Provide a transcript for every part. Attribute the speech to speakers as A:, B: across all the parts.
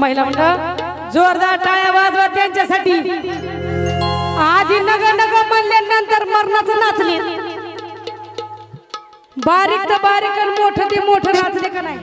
A: महिला मंडळ जोरदार टाळ्या वाजवा त्यांच्यासाठी. आधी नग नग म्हणल्यानंतर मरणाचं नाचले. बारीक तर बारीक आणि मोठं ते मोठं नाचले का नाही?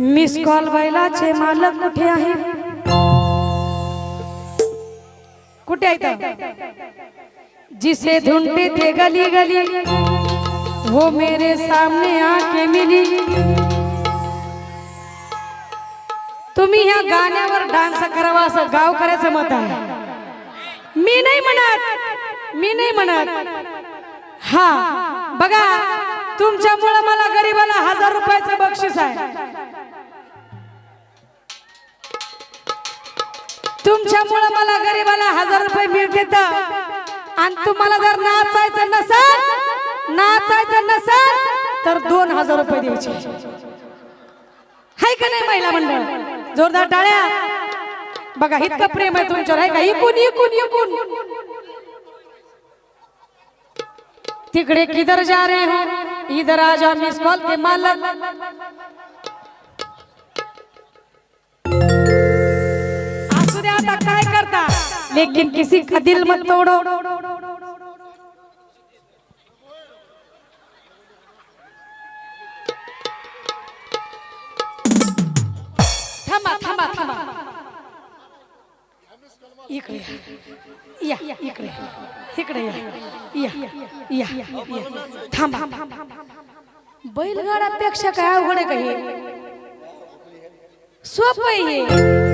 A: मिस कॉल बैलाचे मालक कुठे आहे? कुठे आहे जिसे ढूंढते थे गली गली वो मेरे सामने आके मिली। तुम्ही ह्या गाण्यावर डान्स करावा असं गाव करायचं मत आहे. मी नाही म्हणत मी नाही म्हणत. हा बघा तुमच्यामुळं मला गरीबाला हजार रुपयाचं बक्षीस आहे. तुमच्यामुळं मला गरीबाला हजार रुपये मिळते आणि तुम्हाला जर नाचायचं नसेल नाचायचं नसेल तर दोन हजार रुपये द्यायचे. हाय का नाही महिला मंडळ? जोरदार टाळ्या. बघा इतकं प्रेम आहे तुमच्यावर आहे का? इकून इकून इकून. तिकडे किधर जा रे हो? इधर आ जा मिस कॉल के मालक. आता काय करता? लेकिन किसी का दिल मत तोडो। थांबा थांबा थांबा। इकडे या। इकडे इकडे या। या या या थांबा। बैलगाडापेक्षा काय अवघड आहे का हे? सोपं आहे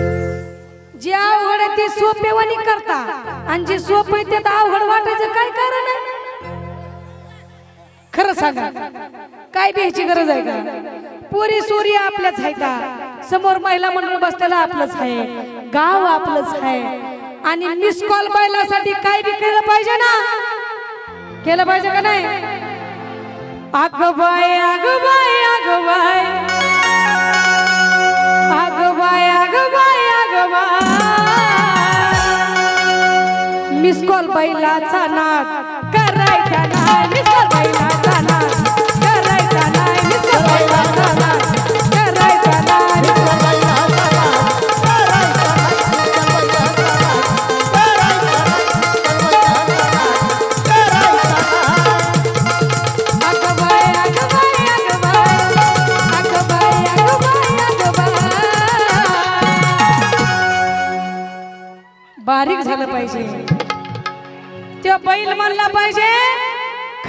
A: जे अवघड आहे ते सोपेवानी करता. आणि जे सोपं आहे त्यात अवघड वाटायचं काय कारण आहे? खरं सांगा. काय भ्यायची गरज आहे का? पुरी सोरी आपल्याच आहे का समोर महिला मंडळ बसलेला आपलंच आहे. गाव आपलंच आहे. आणि मिस कॉल बैलासाठी काय बी केलं पाहिजे ना? केलं पाहिजे का नाही? अग बाय अग बाय अग बाय मिस कॉल बैलाचा नाद करायचा नाही केला पाहिजे?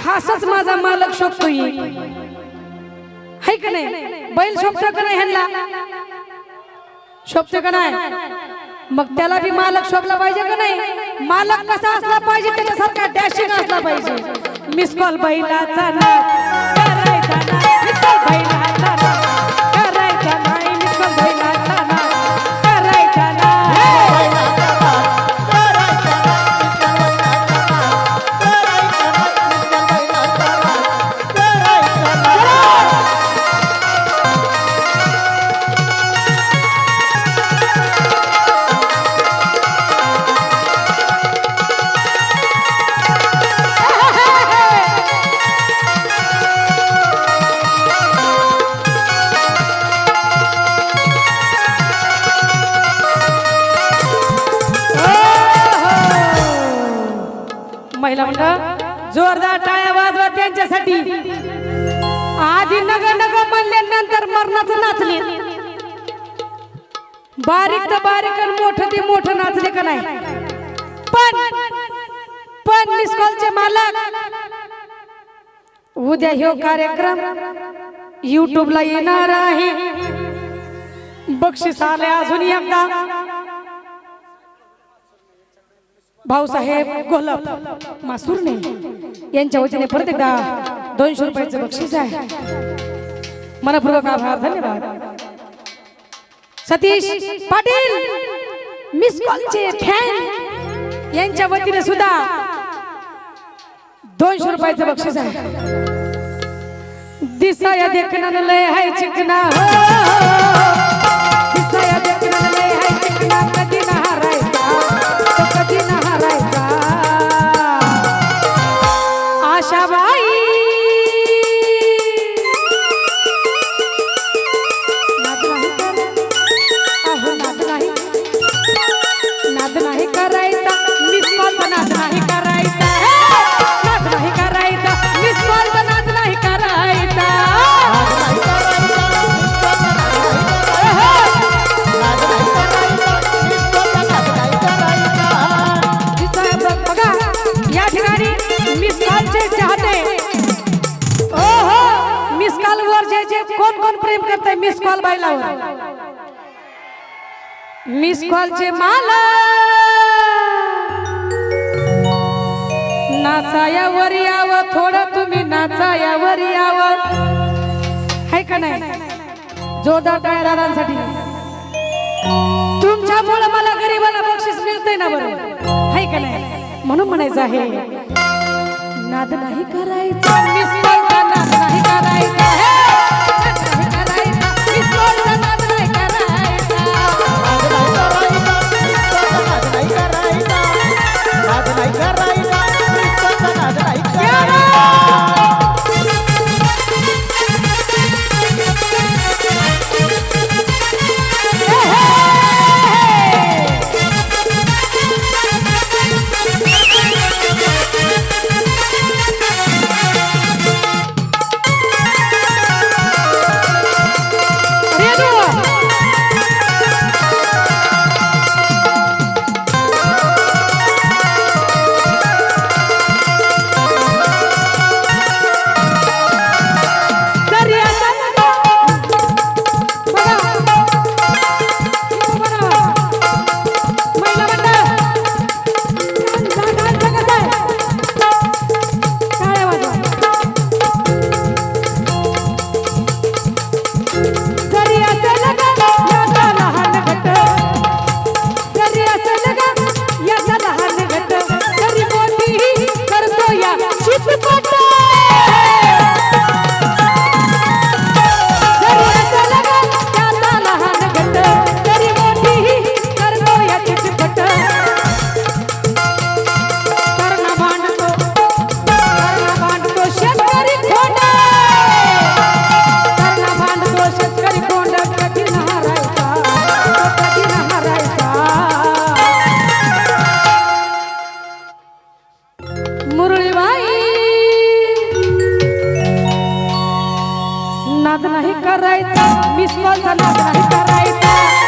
A: खासच माझा मालक शोधतोय हाय का नाही? बैल शोभतो का नाही ह्यांना? शोभतो का नाही? मग त्याला बी मालक शोभला पाहिजे का नाही? मालक कसा असला पाहिजे त्याच्यासारखा डॅशिंग असला पाहिजे. मिस कॉल बैलाचा ना करायचा मिस कॉल बैलाचा पहिला मंडळ जोरदार टाळ्या वाजवा त्यांच्यासाठी. आधी नग नग म्हणल्यानंतर मरणाचं नाचले. बारीक तर बारीक आणि मोठं ते मोठं नाचले का नाही? पण पण मिस कॉलचे मालक उद्या ह्यो कार्यक्रम युट्यूबला येणार आहे. बक्षीस आले अजून एकदा. भाऊसाहेब गोलप मासुरने यांच्या वतीने परत एकदा दोनशे रुपयाचं बक्षीस आहे. मनपूर्वक आभार धन्यवाद. सतीश पाटील मिस कॉलचे फॅन यांच्या वतीने सुद्धा दोनशे रुपयाचं बक्षीस आहे. दिसाया देखना लय हाय चिकना हो. मिस कॉल बायलावर मिस कॉलचे माला नाचायावर यावं थोडं तुम्ही नाचायावर यावं. है का नाही? जोरदार टाळ्या दादांसाठी. तुमच्यामुळे मला गरीबाला बक्षीस मिळतंय ना बरं है का नाही? म्हणून म्हणायचं आहे नाद नाही करायचा मिस कॉलचा नाद नाही करायचा. नाद नाही करायचा मिस नाद नाही करायचा.